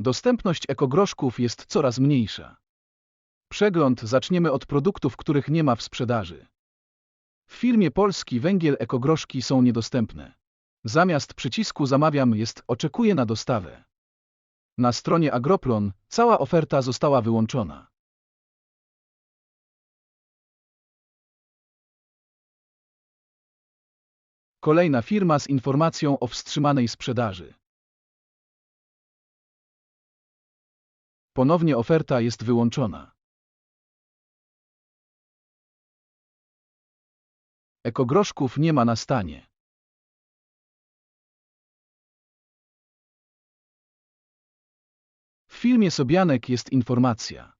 Dostępność ekogroszków jest coraz mniejsza. Przegląd zaczniemy od produktów, których nie ma w sprzedaży. W firmie Polski węgiel ekogroszki są niedostępne. Zamiast przycisku zamawiam jest oczekuję na dostawę. Na stronie Agroplon cała oferta została wyłączona. Kolejna firma z informacją o wstrzymanej sprzedaży. Ponownie oferta jest wyłączona. Ekogroszków nie ma na stanie. W filmie Sobianek jest informacja.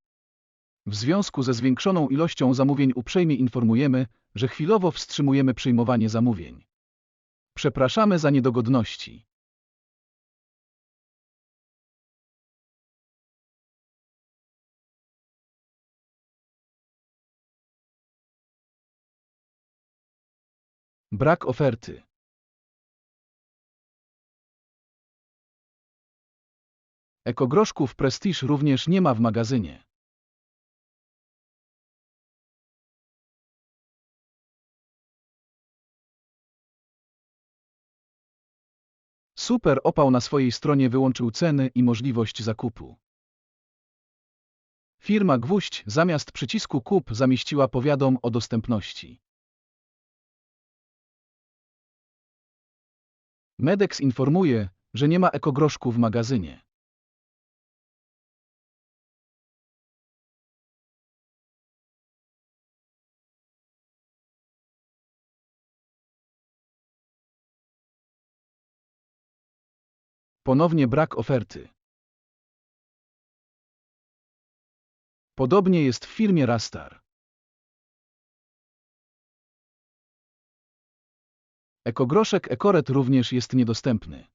W związku ze zwiększoną ilością zamówień uprzejmie informujemy, że chwilowo wstrzymujemy przyjmowanie zamówień. Przepraszamy za niedogodności. Brak oferty. Ekogroszków Prestige również nie ma w magazynie. Super Opał na swojej stronie wyłączył ceny i możliwość zakupu. Firma Gwóźdź zamiast przycisku kup zamieściła powiadom o dostępności. Medex informuje, że nie ma ekogroszku w magazynie. Ponownie brak oferty. Podobnie jest w firmie Rastar. Ekogroszek Ekoret również jest niedostępny.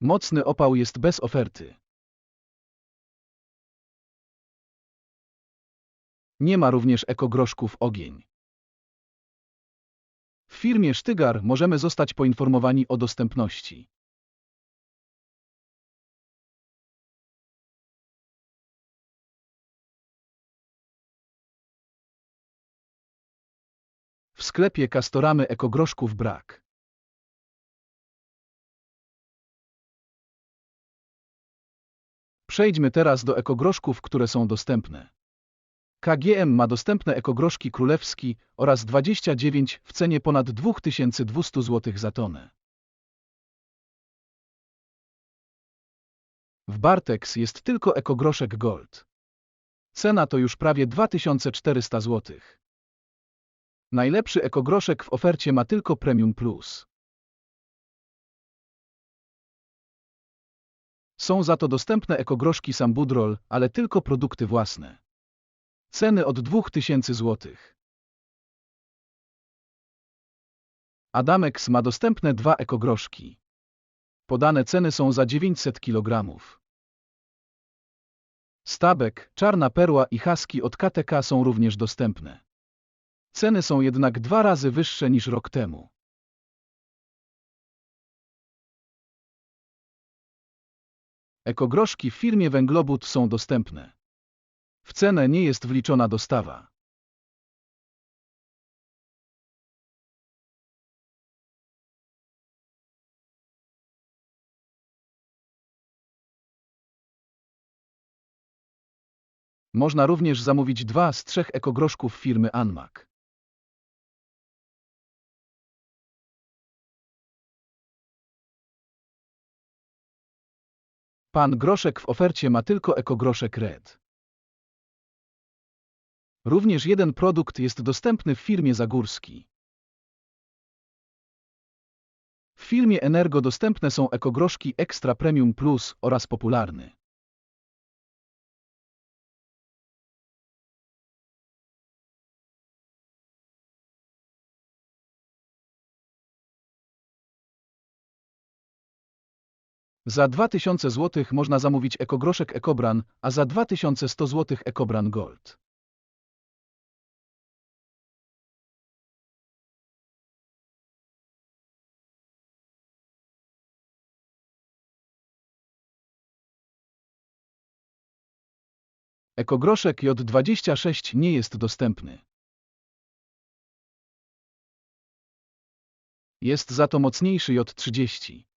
Mocny opał jest bez oferty. Nie ma również ekogroszków ogień. W firmie Sztygar możemy zostać poinformowani o dostępności. W sklepie Kastoramy ekogroszków brak. Przejdźmy teraz do ekogroszków, które są dostępne. KGM ma dostępne ekogroszki królewski oraz 29 w cenie ponad 2200 zł za tonę. W Bartex jest tylko ekogroszek Gold. Cena to już prawie 2400 zł. Najlepszy ekogroszek w ofercie ma tylko Premium Plus. Są za to dostępne ekogroszki Sambudrol, ale tylko produkty własne. Ceny od 2000 zł. Adamex ma dostępne dwa ekogroszki. Podane ceny są za 900 kg. Stabek, Czarna Perła i Haski od KTK są również dostępne. Ceny są jednak dwa razy wyższe niż rok temu. Ekogroszki w firmie Węglobud są dostępne. W cenę nie jest wliczona dostawa. Można również zamówić dwa z trzech ekogroszków firmy Anmak. Pan Groszek w ofercie ma tylko ekogroszek Red. Również jeden produkt jest dostępny w firmie Zagórski. W firmie Energo dostępne są ekogroszki Extra Premium Plus oraz popularny. Za 2000 zł można zamówić ekogroszek Ekobran, a za 2100 zł Ekobran Gold. Ekogroszek J26 nie jest dostępny. Jest za to mocniejszy J30.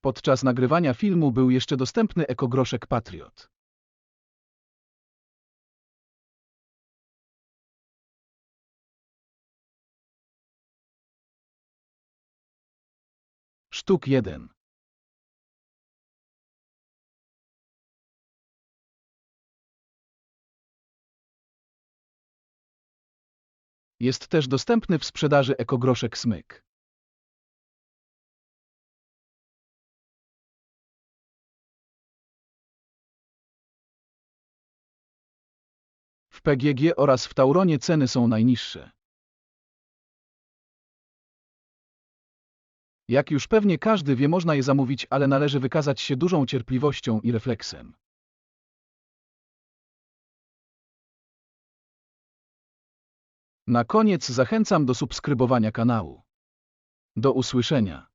Podczas nagrywania filmu był jeszcze dostępny ekogroszek Patriot. Sztuk 1. Jest też dostępny w sprzedaży ekogroszek Smyk. W PGG oraz w Tauronie ceny są najniższe. Jak już pewnie każdy wie, można je zamówić, ale należy wykazać się dużą cierpliwością i refleksem. Na koniec zachęcam do subskrybowania kanału. Do usłyszenia.